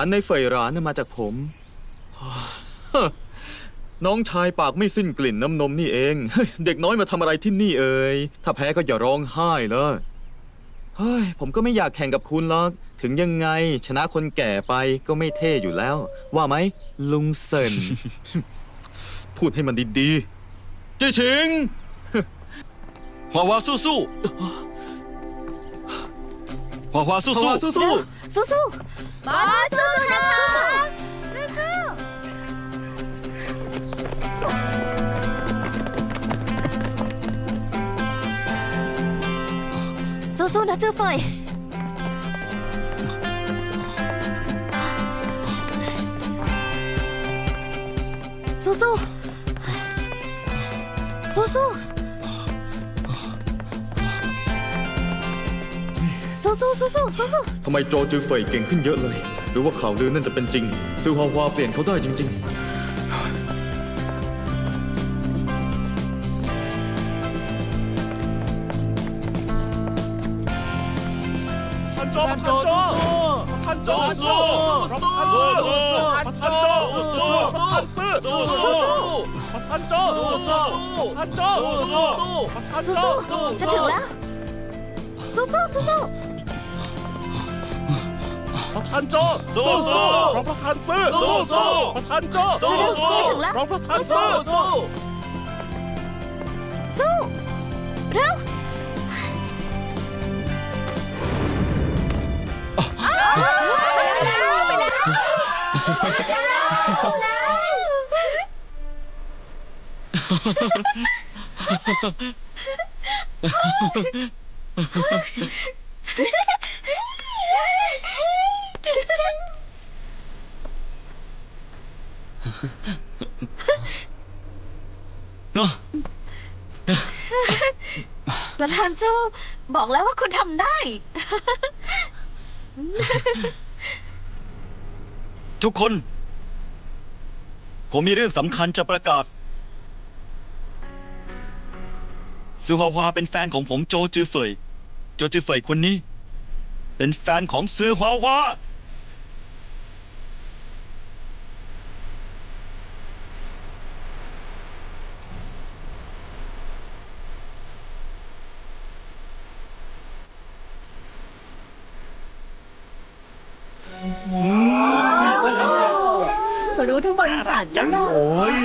อันในเฟยร้านน่ะมาจากผม น้องชายปากไม่สิ้นกลิ่นน้ำนมนี่เอง เด็กน้อยมาทำอะไรที่นี่เอ่ย ถ้าแพ้ก็อย่าร้องไห้เลยเฮ้ย ผมก็ไม่อยากแข่งกับคุณหรอก ถึงยังไงชนะคนแก่ไปก็ไม่เท่อยู่แล้ว ว่าไหม ลุงเซิน พูดให้มันดีๆเจ๊ชิงฮววาสู้สู้ฮววาสู้สู้สู้สู้สู้สู้ๆบอส สู้ๆนะเจ้าเฟยสู้ๆสู้ๆสู้ๆสู้ๆสู้ๆทำไมโจจือเฟยเก่งขึ้นเยอะเลย หรือว่าข่าวลือนั่นจะเป็นจริง ซือฮาวาเปลี่ยนเขาได้จริง ๆ ท่านโจท่านโจท่านโจสู้ท่านโจท่านโจสู้ท่านซื่อสู้สู้ท่านโจสู้ท่านโจสู้ท่านโเนาะประธานโจบอกแล้วว่าคุณทำได้ ทุกคน ผมมีเรื่องสำคัญจะประกาศ ซูฮาวาเป็นแฟนของผมโจจือเฟย โจจือเฟยคนนี้ เป็นแฟนของซือฮาวารู้ทั้งบริษัทจังโอ้ย